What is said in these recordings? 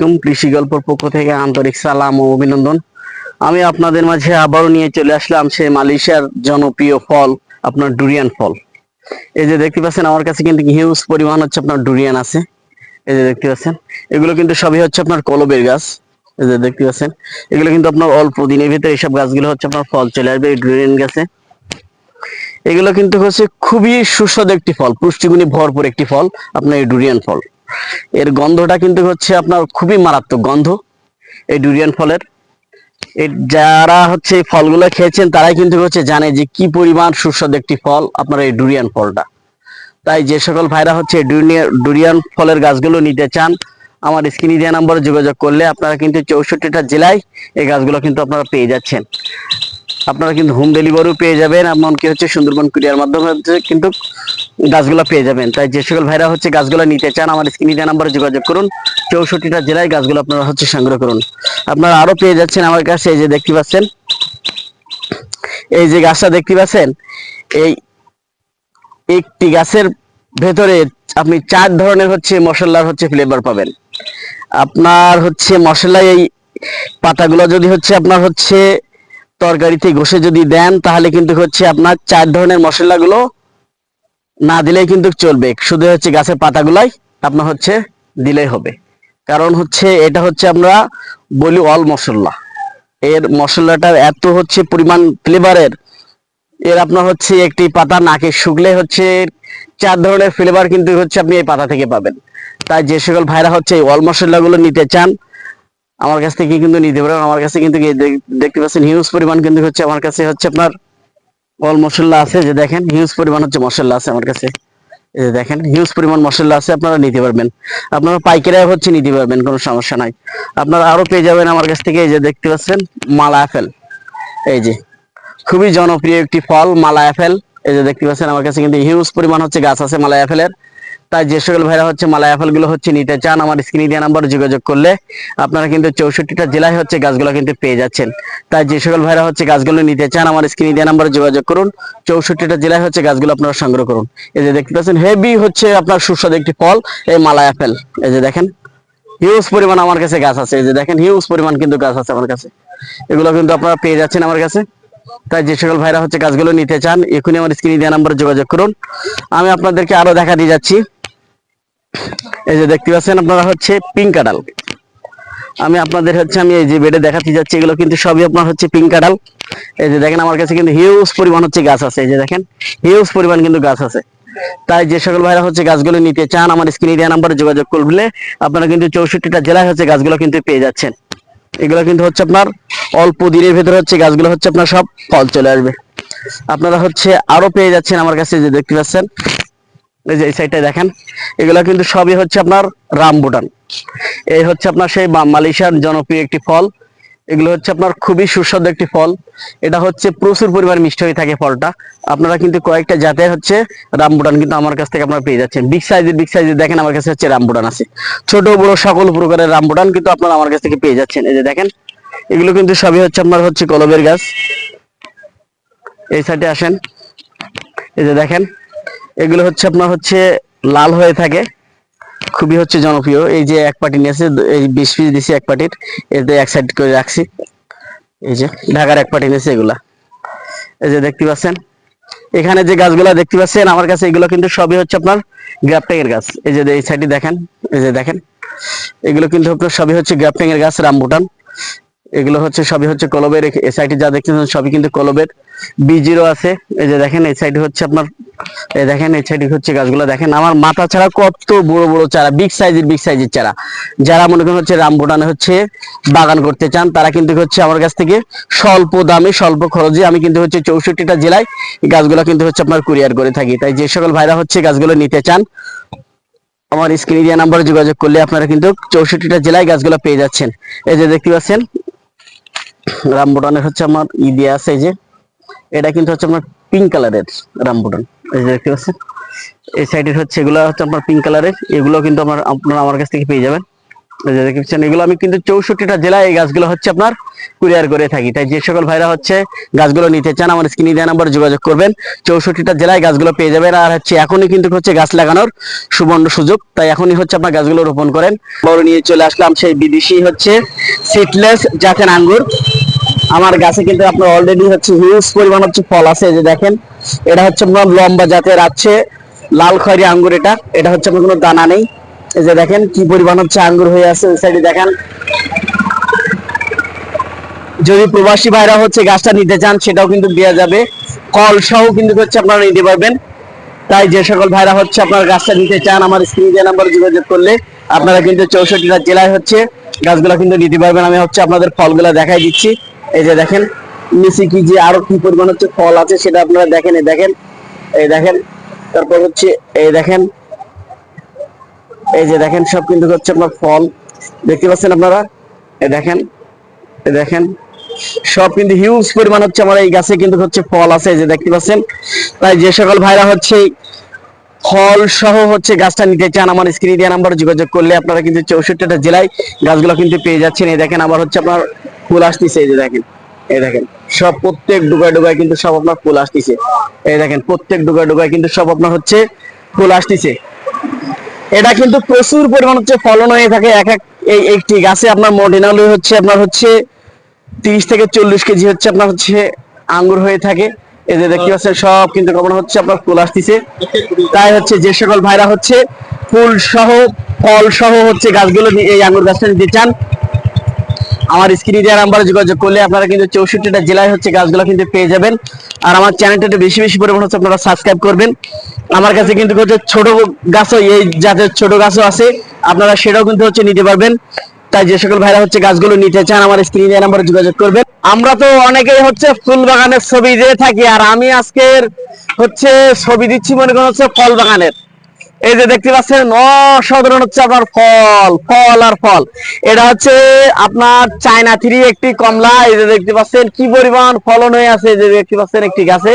আলাইকুম। কৃষি গল্পর পক্ষ থেকে আন্তরিক সালাম ও অভিনন্দন। আমি আপনাদের মাঝে আবারও নিয়ে চলে আসলাম সে মালয়েশিয়ার জনপ্রিয় ফল, আপনার ডুরিয়ান ফল। এই যে দেখতে পাচ্ছেন, আমার কাছে কিন্তু হিউজ পরিমাণ হচ্ছে আপনার ডুরিয়ান আছে। এই যে দেখতে পাচ্ছেন, এগুলো কিন্তু সবই হচ্ছে আপনার কলবের গাছ। এই যে দেখতে পাচ্ছেন, এগুলো কিন্তু আপনার অল্প দিনের ভিতরে এইসব গাছগুলো হচ্ছে আপনার ফল চলে আসবে এই ডুরিয়ান গাছে। এগুলো কিন্তু হচ্ছে খুবই সুস্বাদু একটি ফল, পুষ্টিগুণে ভরপুর একটি ফল, আপনার এই ডুরিয়ান ফল। এর গন্ধটা কিন্তু হচ্ছে আপনার খুবই মারাত্মক গন্ধ। এই ডুরিয়ান ফলের। যারা হচ্ছে এই ফলগুলো খেয়েছেন, তারাই কিন্তু হচ্ছে জানে যে কি পরিমাণ সুস্বাদু একটি ফল আপনার এই ডুরিয়ান ফলটা। তাই যে সকল ভাইরা হচ্ছে ডুরিয়ান ফলের গাছগুলো নিতে চান, আমার স্ক্রিনে দেওয়া নম্বরে যোগাযোগ করলে আপনারা কিন্তু চৌষট্টিটা জেলায় এই গাছগুলো কিন্তু আপনারা পেয়ে যাচ্ছেন। আপনারা কিন্তু হোম ডেলিভারিও পেয়ে যাবেন, এমনকি হচ্ছে সুন্দরবন কুরিয়ার মাধ্যমে হচ্ছে কিন্তু গাছগুলো পেয়ে যাবেন। তাই যে সকল ভাইরা হচ্ছে গাছগুলো নিতে চান আমার স্ক্রিনে দেওয়া নাম্বারে যোগাযোগ করুন, চৌষট্টিটা জেলায় গাছগুলো আপনারা হচ্ছে সংগ্রহ করুন। আপনারা আরও পেয়ে যাচ্ছেন আমার কাছে, এই যে দেখতে পাচ্ছেন। এই যে গাছটা দেখতে পাচ্ছেন, এই একটি গাছের ভেতরে আপনি চার ধরনের হচ্ছে মশলার হচ্ছে ফ্লেভার পাবেন। আপনার হচ্ছে মশলা এই পাতাগুলো যদি হচ্ছে আপনার হচ্ছে তরকারিতে ঘষে যদি দেন, তাহলে কিন্তু হচ্ছে আপনার চার ধরনের মশলাগুলো না দিলেই কিন্তু চলবে। শুধু হচ্ছে গাছের পাতাগুলাই আপনার হচ্ছে দিলেই হবে। কারণ হচ্ছে এটা হচ্ছে আমরা বলি অল মশলা। এর মশলাটার এত হচ্ছে পরিমাণ ফ্লেভারের। এর আপনার হচ্ছে একটি পাতা নাকে শুকলে হচ্ছে চার ধরনের ফ্লেভার কিন্তু হচ্ছে আপনি এই পাতা থেকে পাবেন। তাই যে সকল ভাইরা হচ্ছে এই অল মশলাগুলো নিতে চান আমার কাছ থেকে কিন্তু নিতে পারেন। আমার কাছে কিন্তু দেখতে পাচ্ছেন হিউজ পরিমাণ কিন্তু হচ্ছে আমার কাছে হচ্ছে আপনার অল মশলা আছে। যে দেখেন হিউজ পরিমাণ হচ্ছে মশলা আছে আমার কাছে। দেখেন হিউজ পরিমাণ মশলা আছে, আপনারা নিতে পারবেন। আপনারা পাইকারি হচ্ছে নিতে পারবেন, কোনো সমস্যা নাই। আপনারা আরও পেয়ে যাবেন আমার কাছ থেকে, এই যে দেখতে পাচ্ছেন মালা আপেল এই যে, খুবই জনপ্রিয় একটি ফল মালা আপেল এই যে দেখতে পাচ্ছেন, আমার কাছে কিন্তু হিউজ পরিমাণ হচ্ছে গাছ আছে মালা আপেলের তাই যে সকল ভাইরা হচ্ছে আপেলগুলো হচ্ছে নিতে চান, আমার স্ক্রিনে দেওয়া নাম্বার যোগাযোগ করলে আপনারা কিন্তু চৌষট্টিটা জেলায় হচ্ছে গাছগুলো কিন্তু পেয়ে যাচ্ছেন। তাই যে সকল ভাইরা হচ্ছে গাছগুলো নিতে চান, আমার স্ক্রিনে দেওয়া নাম্বারে যোগাযোগ করুন, চৌষট্টিটা জেলায় হচ্ছে গাছগুলো আপনারা সংগ্রহ করুন। এই যে দেখতে পাচ্ছেন, হেভি হচ্ছে আপনার সুস্বাদু একটি ফল, এই মালাই আপেল এই যে দেখেন, হিউজ পরিমাণ আমার কাছে গাছ আছে। এই যে দেখেন, হিউজ পরিমাণ কিন্তু গাছ আছে আমার কাছে। এগুলো কিন্তু আপনারা পেয়ে যাচ্ছেন আমার কাছে। তাই যে সকল ভাইরা হচ্ছে গাছগুলো নিতে চান, এখনই আমার স্ক্রিনে দেওয়া নাম্বারে যোগাযোগ করুন। আমি আপনাদেরকে আরও দেখা দিয়ে যাচ্ছি। এই যে দেখতে পাচ্ছেন আপনারা হচ্ছে পিঙ্ক কাঁঠাল আমি আপনাদের হচ্ছে, আমি এই যে বেডে দেখাতে যাচ্ছি, এগুলো কিন্তু সবই আপনার হচ্ছে পিঙ্ক কাঁঠাল এই যে দেখেন, আমার কাছে কিন্তু হিউজ পরিমাণ হচ্ছে গাছ আছে, এই যে দেখেন হিউজ পরিমাণ কিন্তু গাছ আছে। তাই যে সকল ভাইরা হচ্ছে গাছগুলো নিতে চান, আমার স্ক্রিনে দেওয়া নাম্বারে যোগাযোগ করলে আপনারা কিন্তু চৌষট্টিটা জেলায় হচ্ছে গাছগুলো কিন্তু পেয়ে যাচ্ছেন। এগুলো কিন্তু হচ্ছে আপনার অল্প দিনের ভেতরে হচ্ছে গাছগুলো হচ্ছে আপনার সব ফল চলে আসবে। আপনারা হচ্ছে আরও পেয়ে যাচ্ছেন আমার কাছে যে দেখতে পাচ্ছেন এই যে এই সাইডটা দেখেন, এগুলো কিন্তু সবই হচ্ছে আপনার রামবুটান। এই হচ্ছে আপনার সেই মালয়েশিয়ার জনপ্রিয় একটি ফল। এগুলো হচ্ছে আপনার খুবই সুস্বাদু একটি ফল। এটা হচ্ছে প্রচুর পরিমাণ মিষ্টি হয়ে থাকে ফলটা। আপনারা কিন্তু কয়েকটা জাতের হচ্ছে রামবুটান কিন্তু আমার কাছ থেকে আপনারা পেয়ে যাচ্ছেন। বিগ সাইজের বিগ সাইজের দেখেন আমার কাছে হচ্ছে রামবুটান আছে। ছোট, বড় সকল প্রকারের রামবুটান কিন্তু আপনারা আমার কাছ থেকে পেয়ে যাচ্ছেন। এই যে দেখেন, এগুলো কিন্তু সবই হচ্ছে আপনার হচ্ছে কলবের গাছ। এই সাইডে আসেন। এই যে দেখেন এগুলো হচ্ছে আপনার হচ্ছে লাল হয়ে থাকে। খুবই হচ্ছে জনপ্রিয়। এই যে এক পার্টি নিয়েছে এই বিশ পিস দিছি এক পার্টির এতে এক সাইড করে রাখছি। এই যে ঢাকার এক পার্টি নিয়েছে এগুলা। এই যে দেখতে পাচ্ছেন। এখানে যে গাছগুলা দেখতে পাচ্ছেন, আমার কাছে এগুলো কিন্তু সবই হচ্ছে আপনার গ্রাফটিং গাছ। এই যে এই সাইডে দেখেন, এই যে দেখেন। এগুলো কিন্তু আপনার সবই হচ্ছে গ্রাফটিং গাছ রামবুটান এগুলো হচ্ছে সবই হচ্ছে কলবের। এই সাইডে যা দেখতেছেন সবই কিন্তু কলবের। বিজিরও আছে। এই যে দেখেন, এই সাইডে হচ্ছে আপনার এই দেখেন, এই সাইডে হচ্ছে গাছগুলো। দেখেন, আমার মাথা ছাড়া কত বড় বড় চারা বিগ সাইজের বিগ সাইজের চারা। যারা মনে করেন হচ্ছে রামবুটানে হচ্ছে বাগান করতে চান, তারা কিন্তু হচ্ছে আমার কাছ থেকে স্বল্প দামে, স্বল্প খরচে আমি কিন্তু হচ্ছে চৌষট্টিটা জেলায় গাছগুলো কিন্তু হচ্ছে আপনার কুরিয়ার করে থাকি। তাই যে সকল ভাইরা হচ্ছে গাছগুলো নিতে চান, আমার স্ক্রিনে দেওয়া নাম্বারে যোগাযোগ করলে আপনারা কিন্তু চৌষট্টিটা জেলায় গাছগুলো পেয়ে যাচ্ছেন। এই যে দেখতে পাচ্ছেন, রামবুটানের হচ্ছে আমার ই দিয়ে আছে এই যে এটা কিন্তু হচ্ছে আপনার পিঙ্ক কালারের রামবুটান এই যে দেখতে পাচ্ছেন? এই সাইডের হচ্ছে এগুলো হচ্ছে আপনার পিঙ্ক কালারের এগুলো কিন্তু আমার, আপনারা আমার কাছ থেকে পেয়ে যাবেন। এই যে দেখছেন এগুলো আমি কিন্তু চৌষট্টিটা জেলায় এই গাছগুলো হচ্ছে আপনার কুরিয়ার করে থাকি। তাই যে সকল ভাইরা হচ্ছে গাছগুলো নিতে চান, আমার স্ক্রিনে দেওয়া নাম্বার যোগাযোগ করবেন। চৌষট্টিটা জেলায় গাছগুলো পেয়ে যাবেন। আর হচ্ছে এখনই কিন্তু হচ্ছে গাছ লাগানোর সুবর্ণ সুযোগ। তাই এখনই হচ্ছে আপনার গাছগুলো রোপণ করেন। বড় নিয়ে চলে আসলাম সেই বিদেশি হচ্ছে সিটলেস জাতের আঙ্গুর। আমার গাছে কিন্তু আপনার অলরেডি হচ্ছে হিউজ পরিমাণ হচ্ছে ফল আছে যে দেখেন। এটা হচ্ছে আপনার লম্বা জাতের আছে, লাল খয়েরি আঙ্গুর এটা। এটা হচ্ছে আপনার কোনো দানা নেই। এই যে দেখেন কি পরিমাণ হচ্ছে আঙ্গুর হয়ে আছে ওই সাইডে দেখেন। যদি প্রবাসী ভাইরা হচ্ছে গাছটা নিতে চান, সেটাও কিন্তু দেওয়া যাবে। কল সহ কিন্তু হচ্ছে আপনারা নিতে পারবেন। তাই যে সকল ভাইরা হচ্ছে আপনার গাছটা নিতে চান, আমার স্ক্রিনে যে নাম্বার যোগাযোগ করলে আপনারা কিন্তু চৌষট্টিটা জেলায় হচ্ছে গাছগুলো কিন্তু নিতে পারবেন। আমি হচ্ছে আপনাদের ফলগুলো দেখাই দিচ্ছি। এই যে দেখেন, নিচে কি যে আরও কি পরিমাণ হচ্ছে ফল আছে সেটা আপনারা দেখেন, এই দেখেন এই দেখেন, তারপর হচ্ছে এই দেখেন, এই যে দেখেন, সব কিন্তু হচ্ছে আপনার ফল, দেখতে পাচ্ছেন আপনারা? এই দেখেন এই দেখেন, সব কিন্তু হিউজ পরিমাণ হচ্ছে আমার এই গাছে কিন্তু হচ্ছে ফল আছে, এই যে দেখতে পাচ্ছেন? তাই যে সকল ভাইরা হচ্ছে ফল সহ হচ্ছে গাছটা নিতে চান, আমার স্ক্রিনে দেওয়া নাম্বার যোগাযোগ করলে আপনারা কিন্তু চৌষট্টিটা জেলায় গাছগুলো কিন্তু পেয়ে যাচ্ছেন। এই দেখেন, আবার হচ্ছে আপনার ফুল আসতেছে, এই যে দেখেন, এই দেখেন, সব প্রত্যেক ডুগায় ডুগায় কিন্তু সব আপনার ফুল আসতেছে। এই দেখেন, প্রত্যেক ডুগায় ডুগায় কিন্তু সব আপনার হচ্ছে ফুল আসতেছে। এটা কিন্তু প্রচুর পরিমাণ হচ্ছে ফলন হয়ে থাকে এক এক এই একটি গাছে। আপনার মডিনালি হচ্ছে আপনার হচ্ছে তিরিশ থেকে চল্লিশ কেজি হচ্ছে আপনার হচ্ছে আঙ্গুর হয়ে থাকে। এই যে দেখতে পাচ্ছেন, সব কিন্তু কখনো হচ্ছে আপনার ফুল আসতেছে। তাই হচ্ছে যে সকল ভাইরা হচ্ছে ফুল সহ, ফল সহ হচ্ছে গাছগুলো এই আঙ্গুর গাছটা নিতে চান আমার স্ক্রিনে দেওয়া নাম্বারে যোগাযোগ করলে আপনারা কিন্তু চৌষট্টিটা জেলায় হচ্ছে গাছগুলো কিন্তু পেয়ে যাবেন। আর আমার চ্যানেলটা বেশি বেশি পরিমাণ হচ্ছে আপনারা সাবস্ক্রাইব করবেন। আমার কাছে কিন্তু হচ্ছে ছোট গাছও, এই জাতের ছোট গাছও আছে, আপনারা সেটাও কিন্তু হচ্ছে নিতে পারবেন। তাই যে সকল ভাইরা হচ্ছে গাছগুলো নিতে চান, আমার স্ক্রিনে নাম্বারে যোগাযোগ করবেন। আমরা তো অনেকেই হচ্ছে ফুল বাগানের ছবি দিয়ে থাকি, আর আমি আজকের হচ্ছে ছবি দিচ্ছি মনে করেন হচ্ছে ফল বাগানের এই যে দেখতে পাচ্ছেন, অসাধারণ হচ্ছে আপনার ফল ফল আর ফল। এটা হচ্ছে আপনার চায়না থ্রি একটি কমলা। এই যে দেখতে পাচ্ছেন, কি পরিমাণ ফলন হয়ে আছে যে দেখতে পাচ্ছেন একটি গাছে।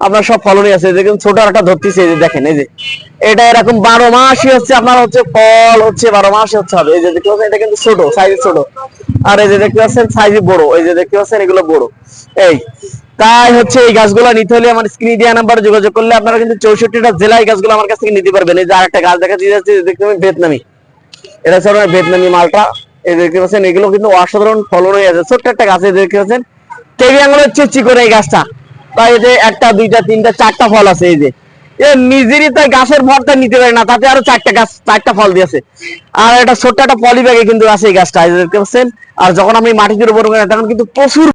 আপনার সব ফলনই আছে দেখুন ছোট একটা ধরতেছে এই যে দেখেন এই যে এটা এরকম বারো মাসই হচ্ছে আপনার হচ্ছে ফল হচ্ছে বারো মাসই হচ্ছে হবে এই যে দেখতে পাচ্ছেন এটা কিন্তু ছোট সাইজ ছোট আর এই যে দেখতে পাচ্ছেন সাইজ বড় এই যে দেখতে পাচ্ছেন এগুলো বড় এই তাই হচ্ছে এই গাছগুলো নিতে হলে আমার স্ক্রিন দেওয়া নাম্বারে যোগাযোগ করলে আপনারা কিন্তু চৌষট্টিটা জেলায় গাছগুলো আমার কাছ থেকে নিতে পারবেন এই যে আরেকটা গাছ দেখা যাচ্ছে দেখতে পাবেন ভিয়েতনামি এটা হচ্ছে আপনার ভিয়েতনামি মালটা এই দেখতে পাচ্ছেন এগুলো কিন্তু অসাধারণ ফলন হয়ে আছে ছোট্ট একটা গাছ যে দেখতে পাচ্ছেন টেবি আঙুলের চেয়ে চিকন এই গাছটা তাই এই যে একটা, দুইটা, তিনটা, চারটা ফল আছে এই যে। নিজেরই তাই গাছের ভরটা নিতে পারে না, তাতে আরও চারটা গাছ, চারটা ফল দিয়েছে। আর একটা ছোট্ট একটা পলি ব্যাগে কিন্তু আছে এই গাছটা দেখতে পাচ্ছেন? আর যখন আমি মাটির করি তখন কিন্তু প্রচুর